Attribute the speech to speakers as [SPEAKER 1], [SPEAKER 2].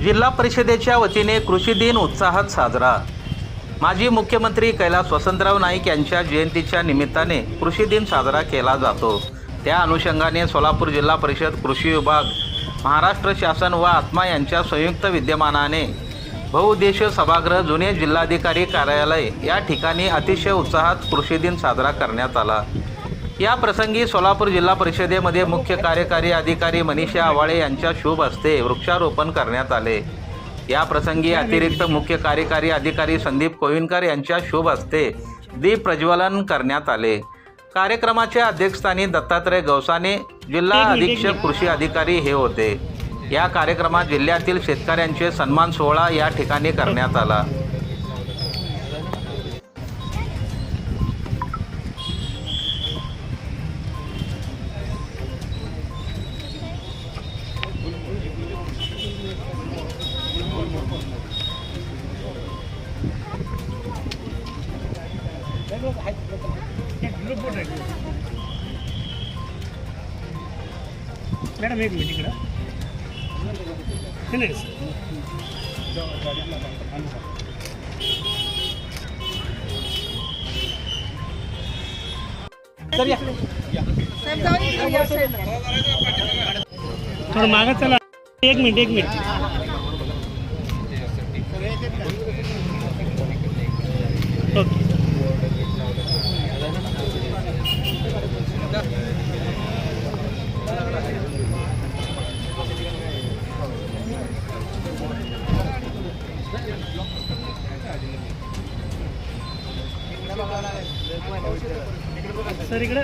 [SPEAKER 1] जिल्हा परिषदेच्या वतीने कृषी दिन उत्साहात साजरा. माजी मुख्यमंत्री कैलास वसंतराव नाईक यांच्या जयंतीच्या निमित्ताने कृषी दिन साजरा केला जातो. त्या अनुषंगाने सोलापूर जिल्हा परिषद कृषी विभाग महाराष्ट्र शासन व आत्मा यांच्या संयुक्त विद्यमानाने बहुउद्देशीय सभागृह जुने जिल्हाधिकारी कार्यालय या ठिकाणी अतिशय उत्साहात कृषी दिन साजरा करण्यात आला. या प्रसंगी सोलापूर जिल्हा परिषदेमध्ये मुख्य कार्यकारी अधिकारी मनीषा आवाळे यांच्या शुभ हस्ते वृक्षारोपण करण्यात आले. या प्रसंगी अतिरिक्त मुख्य कार्यकारी अधिकारी संदीप कोविनकर यांच्या शुभ हस्ते दीप प्रज्वलन करण्यात आले. कार्यक्रमाच्या अध्यक्षस्थानी दत्तात्रय गवसाने जिल्हा अधीक्षक कृषी अधिकारी हे होते. या कार्यक्रमात जिल्ह्यातील शेतकऱ्यांचे सन्मान सोहळा या ठिकाणी करण्यात आला.
[SPEAKER 2] मॅडम एक मिनिट इकडं. नाही, नाही सर. थोडं मागं चला. एक मिनिट एक मिनिट. ओके. सर इकडे.